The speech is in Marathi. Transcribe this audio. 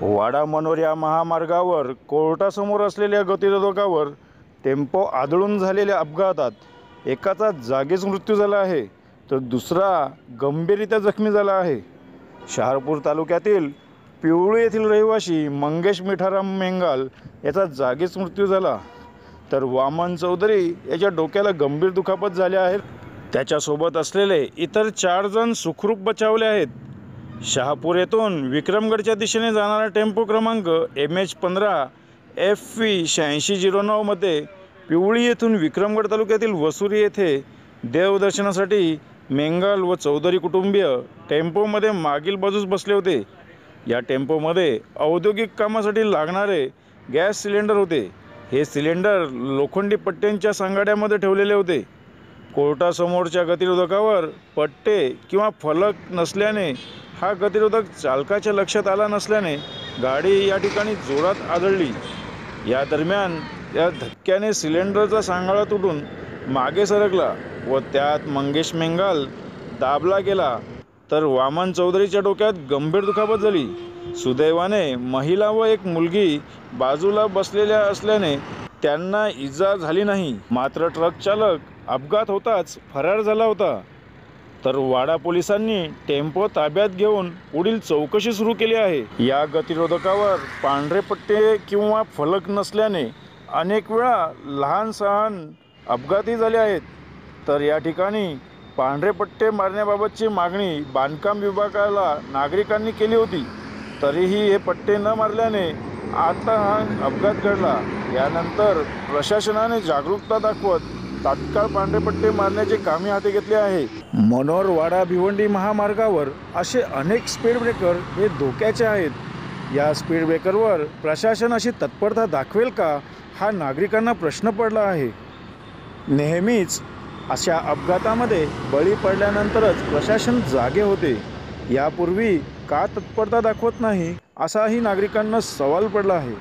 वाडा मनोर या महामार्गावर कोर्टासमोर असलेल्या गतिरोधकावर टेम्पो आदळून झालेल्या अपघातात एकाचा जागीच मृत्यू झाला आहे तर दुसरा गंभीररित्या जखमी झाला आहे. शहारपूर तालुक्यातील पिवळी येथील रहिवासी मंगेश मिठाराम मेंगाल याचा जागीच मृत्यू झाला. तर वामन चौधरी याच्या डोक्याला गंभीर दुखापत झाल्या आहेत. त्याच्यासोबत असलेले इतर चार जण सुखरूप बचावले आहेत. शहापूर येथून विक्रमगडच्या दिशेने जाणारा टेम्पो क्रमांक एम एच पंधरा एफ व्ही शहाऐंशी झिरो नऊमध्ये पिवळी येथून विक्रमगड तालुक्यातील वसुरी येथे देवदर्शनासाठी मेंगाल व चौधरी कुटुंबीय टेम्पोमध्ये मागील बाजूस बसले होते. या टेम्पोमध्ये औद्योगिक कामासाठी लागणारे गॅस सिलेंडर होते. हे सिलेंडर लोखंडी पट्ट्यांच्या सांगाड्यामध्ये ठेवलेले होते. कोर्टासमोरच्या गतिरोधकावर पट्टे किंवा फलक नसल्याने हा गतिरोधक चालकाच्या लक्षात आला नसल्याने गाडी या ठिकाणी जोरात आदळली. या दरम्यान या धक्क्याने सिलेंडरचा सांगाळा तुटून मागे सरकला व त्यात मंगेश मेंगाल दाबला गेला. तर वामन चौधरीच्या डोक्यात गंभीर दुखापत झाली. सुदैवाने महिला व एक मुलगी बाजूला बसलेल्या असल्याने त्यांना इजा झाली नाही. मात्र ट्रक चालक अपघात होताच फरार झाला होता. तर वाडा पोलिसांनी टेम्पो ताब्यात घेऊन पुढील चौकशी सुरू केली आहे. या गतिरोधकावर पांढरे पट्टे किंवा फलक नसल्याने अनेक वेळा लहान सहान अपघातही झाले आहेत. तर या ठिकाणी पांढरे पट्टे मारण्याबाबतची मागणी बांधकाम विभागाला नागरिकांनी केली होती. तरीही हे पट्टे न मारल्याने आता हा अपघात घडला. यानंतर प्रशासनाने जागरूकता दाखवत तात्काळ पांढरेपट्टे मारण्याचे कामे हाती घेतले आहे. मनोर वाडा भिवंडी महामार्गावर असे अनेक स्पीड ब्रेकर हे धोक्याचे आहेत. या स्पीड ब्रेकरवर प्रशासन अशी तत्परता दाखवेल का हा नागरिकांना प्रश्न पडला आहे. नेहमीच अशा अपघातामध्ये बळी पडल्यानंतरच प्रशासन जागे होते. यापूर्वी का तत्परता दाखवत नाही असाही नागरिकांना सवाल पडला आहे.